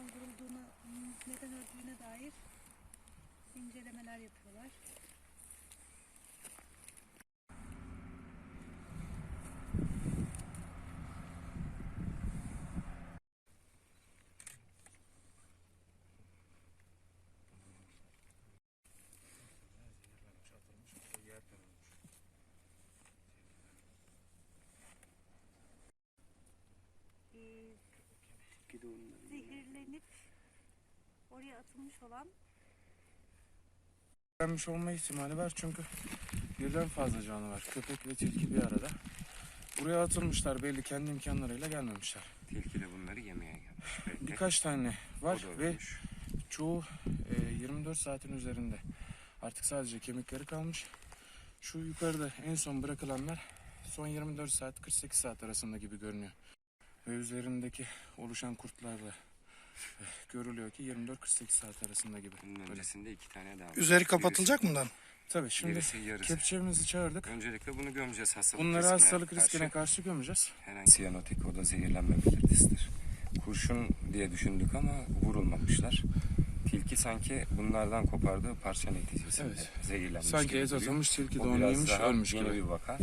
olduğuna, neden öldüğüne dair incelemeler yapıyorlar. Zehirlenip oraya atılmış olan Öğrenmiş olma ihtimali var çünkü birden fazla canlı var. Köpek ve tilki bir arada. Buraya atılmışlar belli kendi imkanlarıyla gelmemişler. Tilki de bunları yemeye gelmiş. Belki. Birkaç tane O var da ve ölmüş. çoğu e, 24 saatin üzerinde. Artık sadece kemikleri kalmış. Şu yukarıda en son bırakılanlar son 24 saat 48 saat arasında gibi görünüyor. Ve üzerindeki oluşan kurtlarla görülüyor ki 24-48 saat arasında gibi. Bunun öncesinde iki tane daha var. Üzeri kapatılacak mı lan? Tabii şimdi birisi yarısı. kepçemizi çağırdık. Öncelikle bunu gömeceğiz hastalık Bunları riskine hastalık karşı. riskine karşı gömeceğiz. Herhangi siyanotik o da zehirlenme belirtisidir. Kurşun diye düşündük ama vurulmamışlar. Tilki sanki bunlardan kopardığı parça neticesinde Evet. zehirlenmiş Sanki gibi et duruyor. atılmış tilki de O onu biraz yemiş daha ölmüş yeni gibi. bir vaka.